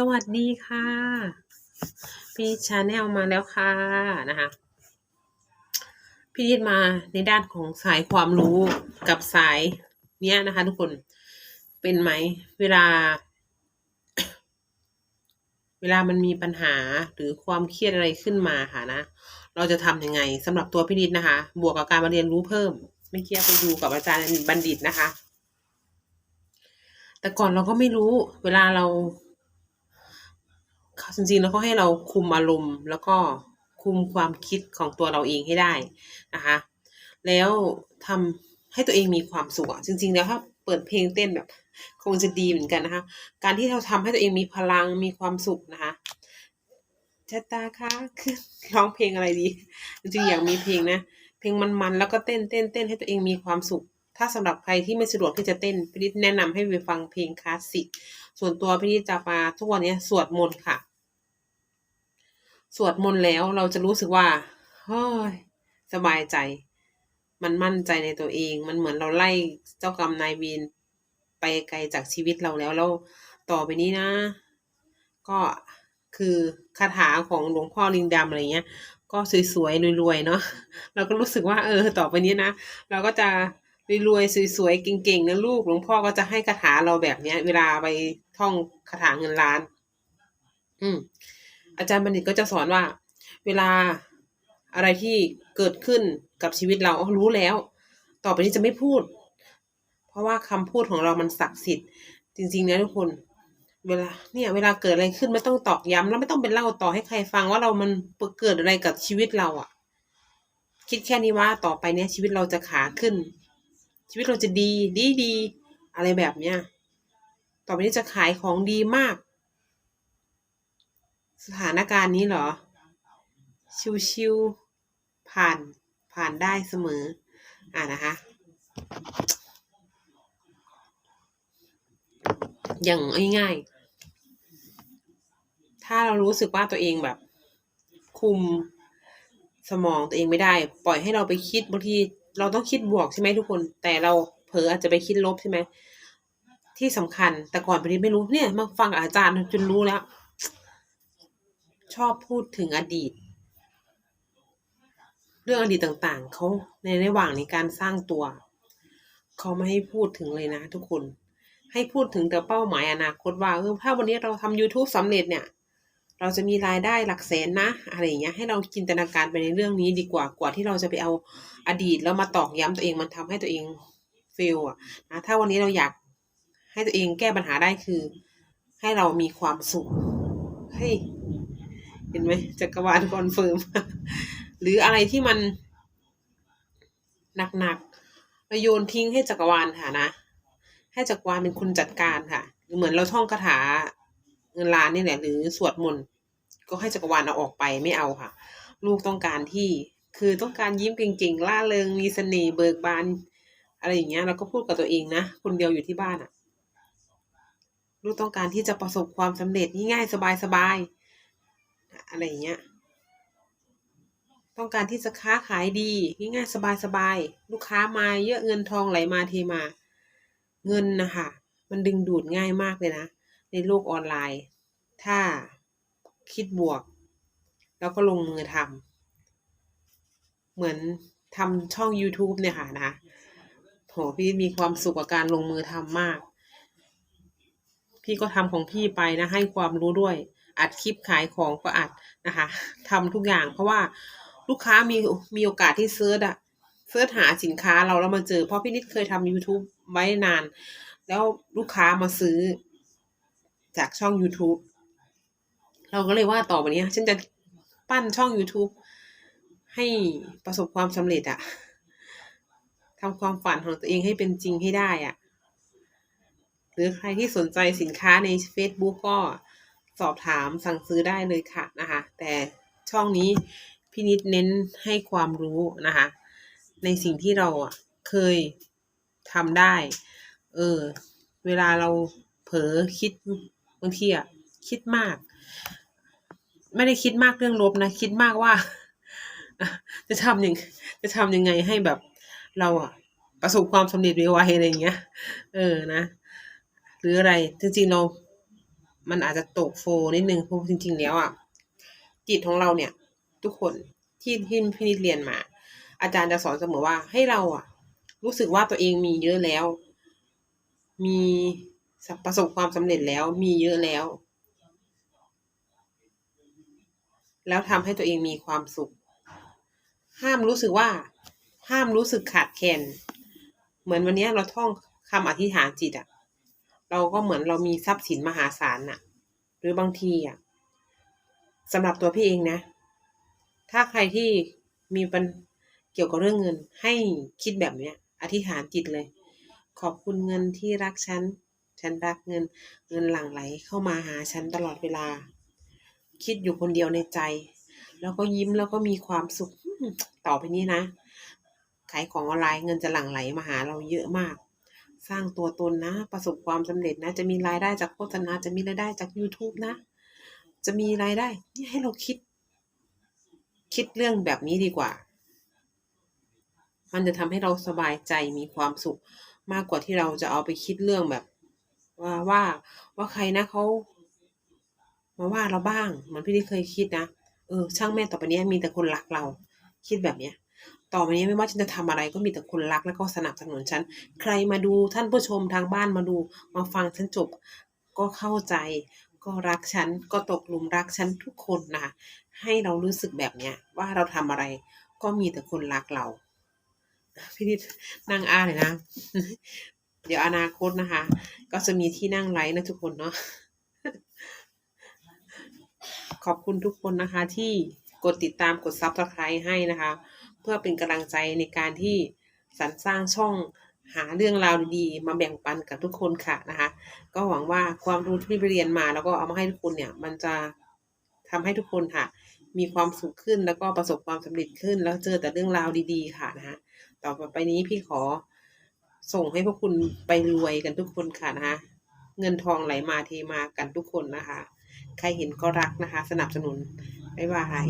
สวัสดีค่ะ พี่ชาแนลมาแล้วค่ะนะคะพี่นิดมาในด้านของสายความรู้กับสายเนี้ยนะคะ ทุกคนเป็นไหม เวลา เวลามันมีปัญหาหรือความเครียดอะไรขึ้นมาค่ะนะ เราจะทำยังไงสำหรับตัวพี่นิดนะคะ บวกกับการมาเรียนรู้เพิ่ม ไม่เกี่ยวไปดูกับอาจารย์บัณฑิตนะคะ แต่ก่อนเราก็ไม่รู้ เวลาเรา จริงๆแล้วเขาให้เราคุมอารมณ์ แล้วก็คุมความคิดของตัวเราเองให้ได้นะคะ แล้วทำให้ตัวเองมีความสุขจริง ๆ แล้วถ้าเปิดเพลงเต้นแบบ คงจะดีเหมือนกันนะคะ การที่เราทำให้ตัวเองมีพลังมีความสุขนะคะชะตาคะคือร้องเพลงอะไรดี จริงๆอยากมีเพลงนะเพลงมันๆแล้วก็เต้นเต้นเต้นให้ตัวเองมีความสุข ถ้าสำหรับใครที่ไม่สะดวกที่จะเต้นพี่นิดแนะนำให้ไปฟังเพลงคลาสสิกส่วนตัวพี่นิดจะมาทุกวันนี้สวดมนต์ค่ะ สวดมนต์แล้วเราจะรู้สึกว่าเฮ้ยสบายใจ มันมั่นใจในตัวเอง มันเหมือนเราไล่เจ้ากรรมนายเวรไปไกลจากชีวิตเราแล้วแล้วต่อไปนี้นะ ก็คือคาถาของหลวงพ่อลิงดำอะไรเงี้ย ก็สวยๆรวยๆเนาะเราก็รู้สึกว่า เออ ต่อไปนี้นะเราก็จะรวยๆสวยๆเก่งๆนะลูกหลวงพ่อก็จะให้คาถาเราแบบเนี้ย เวลาไปท่องคาถาเงินล้าน อืม อาจารย์บัณฑิตก็จะสอนว่า เวลาอะไรที่เกิดขึ้นกับชีวิตเรารู้แล้ว ต่อไปนี้จะไม่พูด เพราะว่าคำพูดของเรามันศักดิ์สิทธิ์ จริงๆนะทุกคน เวลาเนี่ยเวลาเกิดอะไรขึ้นไม่ต้องตอกย้ำแล้วไม่ต้องเป็นเล่าต่อให้ใครฟังว่าเรามันเกิดอะไรกับชีวิตเราอะ่ะ คิดแค่นี้ว่าต่อไปเนี้ยชีวิตเราจะขาขึ้น ชีวิตเราจะดีดีดีอะไรแบบเนี้ยต่อไปนี้จะขายของดีมาก สถานการณ์นี้เหรอ ชิวๆ ผ่าน ผ่านได้เสมอ อ่านะคะ อย่างง่ายๆ ถ้าเรารู้สึกว่าตัวเองแบบ คุมสมองตัวเองไม่ได้ ปล่อยให้เราไปคิดบางทีเราต้องคิดบวกใช่ไหมทุกคน แต่เราเผลออาจจะไปคิดลบใช่ไหมที่สำคัญแต่ก่อนไปนี้ไม่รู้เนี่ยมาฟังอาจารย์จนรู้แล้ว ชอบพูดถึงอดีต เรื่องอดีตต่างๆเขาในระหว่างในการสร้างตัวเขาไม่ให้พูดถึงเลยนะ ทุกคน ให้พูดถึงแต่เป้าหมายอนาคตว่าเออถ้าวันนี้เราทำ YouTube สำเร็จเนี่ย เราจะมีรายได้หลักแสนนะ อะไรอย่างเงี้ยให้เราจินตนาการไปในเรื่องนี้ดีกว่ากว่าที่เราจะไปเอาอดีตแล้วมาตอกย้ำตัวเองมันทำให้ตัวเองเฟลอะนะถ้าวันนี้เราอยากให้ตัวเองแก้ปัญหาได้คือ ให้เรามีความสุขเฮ้ย เห็นไหมจักรวาลคอนเฟิร์ม หรืออะไรที่มันหนักๆเราโยนทิ้งให้จักรวาลค่ะนะ ให้จักรวาลเป็นคนจัดการค่ะ เหมือนเราท่องคาถาเงินล้านนี่แหละ หรือสวดมนต์ก็ให้จักรวาลเอาออกไปไม่เอาค่ะ ลูกต้องการที่คือต้องการยิ้มเก่งๆล่าเริงมีเสน่ห์เบิกบาน อะไรอย่างเงี้ยเราก็พูดกับตัวเองนะคนเดียวอยู่ที่บ้านอะ่ะ ลูกต้องการที่จะประสบความสำเร็จง่ายๆสบายๆ อะไรเงี้ย ต้องการที่จะค้าขายดี ง่ายๆสบายๆ ลูกค้ามาเยอะเงินทองไหลมาเทมา เงินนะคะมันดึงดูดง่ายมากเลยนะ ในโลกออนไลน์ ถ้าคิดบวก แล้วก็ลงมือทำเหมือนทำช่อง YouTube เนี่ยค่ะนะโหพี่มีความสุขกับการลงมือทำมาก พี่ก็ทำของพี่ไปนะ ให้ความรู้ด้วย อัดคลิปขายของก็อัดนะคะทำทุกอย่างเพราะว่าลูกค้ามีมีโอกาสที่เซิร์ชอะเซิร์ชหาสินค้าเราแล้วมาเจอ เพราะพี่นิดเคยทำ YouTube ไว้นาน แล้วลูกค้ามาซื้อจากช่อง YouTube เราก็เลยว่าต่อไปนี้ฉันจะปั้นช่อง YouTube ให้ประสบความสำเร็จอะทำความฝันของตัวเองให้เป็นจริงให้ได้อะหรือใครที่สนใจสินค้าใน Facebook ก็ สอบถามสั่งซื้อได้เลยค่ะนะคะ แต่ช่องนี้พี่นิดเน้นให้ความรู้นะคะ ในสิ่งที่เราเคยทำได้ เออ เวลาเราเผลอคิดบางทีอะคิดมาก ไม่ได้คิดมากเรื่องลบนะ คิดมากว่า จะทำยังจะทำยังไงให้แบบเราอะประสบความสำเร็จไวๆอะไรอย่างเงี้ย เออนะ หรืออะไร จริงๆเรา มันอาจจะตกโฟนิดนึงเพราะจริง ๆ แล้วอะจิตของเราเนี่ย ทุกคนที่ที่พี่นิดเรียนมา อาจารย์จะสอนเสมอว่าให้เราอะ รู้สึกว่าตัวเองมีเยอะแล้ว มีประสบความสำเร็จแล้ว มีเยอะแล้ว แล้วทำให้ตัวเองมีความสุข ห้ามรู้สึกว่า ห้ามรู้สึกขาดแคลนเหมือนวันนี้เราท่องคำอธิษฐานจิตอะ เราก็เหมือนเรามีทรัพย์สินมหาศาลน่ะ หรือบางทีอะสำหรับตัวพี่เองนะ ถ้าใครที่มีปัญเกี่ยวกับเรื่องเงิน ให้คิดแบบเนี้ย อธิษฐานจิตเลย ขอบคุณเงินที่รักฉัน ฉันรักเงิน เงินหลั่งไหลเข้ามาหาฉันตลอดเวลา คิดอยู่คนเดียวในใจ แล้วก็ยิ้มแล้วก็มีความสุขต่อไปนี้นะ ขายของออนไลน์เงินจะหลั่งไหลมาหาเราเยอะมาก สร้างตัวตนนะ ประสบความสำเร็จนะ จะมีรายได้จากโฆษณา จะมีรายได้จาก YouTube นะ จะมีรายได้ นี่ให้เราคิด คิดเรื่องแบบนี้ดีกว่า มันจะทำให้เราสบายใจมีความสุขมากกว่าที่เราจะเอาไปคิดเรื่องแบบ ว่าว่าว่าใครนะเขามาว่าเราบ้างเหมือนพี่ที่เคยคิดนะ เออ ช่างแม่ต่อไปนี้มีแต่คนรักเรา คิดแบบเนี้ย ต่อไปนี้ไม่ว่าฉันจะทำอะไรก็มีแต่คนรักแล้วก็สนับสนุนฉัน ใครมาดูท่านผู้ชมทางบ้านมาดู มาฟังฉันจบ ก็เข้าใจ ก็รักฉัน ก็ตกหลุมรักฉันทุกคนนะคะให้เรารู้สึกแบบเนี้ยว่าเราทำอะไร ก็มีแต่คนรักเรา พี่นิดนั่งอ่านเลยนะ เดี๋ยวอนาคตนะคะ ก็จะมีที่นั่งไลฟ์นะทุกคนเนาะ ขอบคุณทุกคนนะคะที่กดติดตามกดซับสไครต์ให้นะคะ พื่อเป็นกำลังใจในการที่สรรสร้างช่องหาเรื่องราวดีๆ มาแบ่งปันกับทุกคนค่ะนะคะ ก็หวังว่าความรู้ที่ไปเรียนมา แล้วก็เอามาให้ทุกคนเนี่ย มันจะทำให้ทุกคนค่ะ มีความสุขขึ้นแล้วก็ประสบความสำเร็จขึ้น แล้วเจอแต่เรื่องราวดีๆ ค่ะนะคะต่อไปนี้พี่ขอส่งให้พวกคุณไปรวยกันทุกคนค่ะนะคะเงินทองไหลมาเทมากันทุกคนนะคะ ใครเห็นก็รักนะคะ สนับสนุนบ๊ายบาย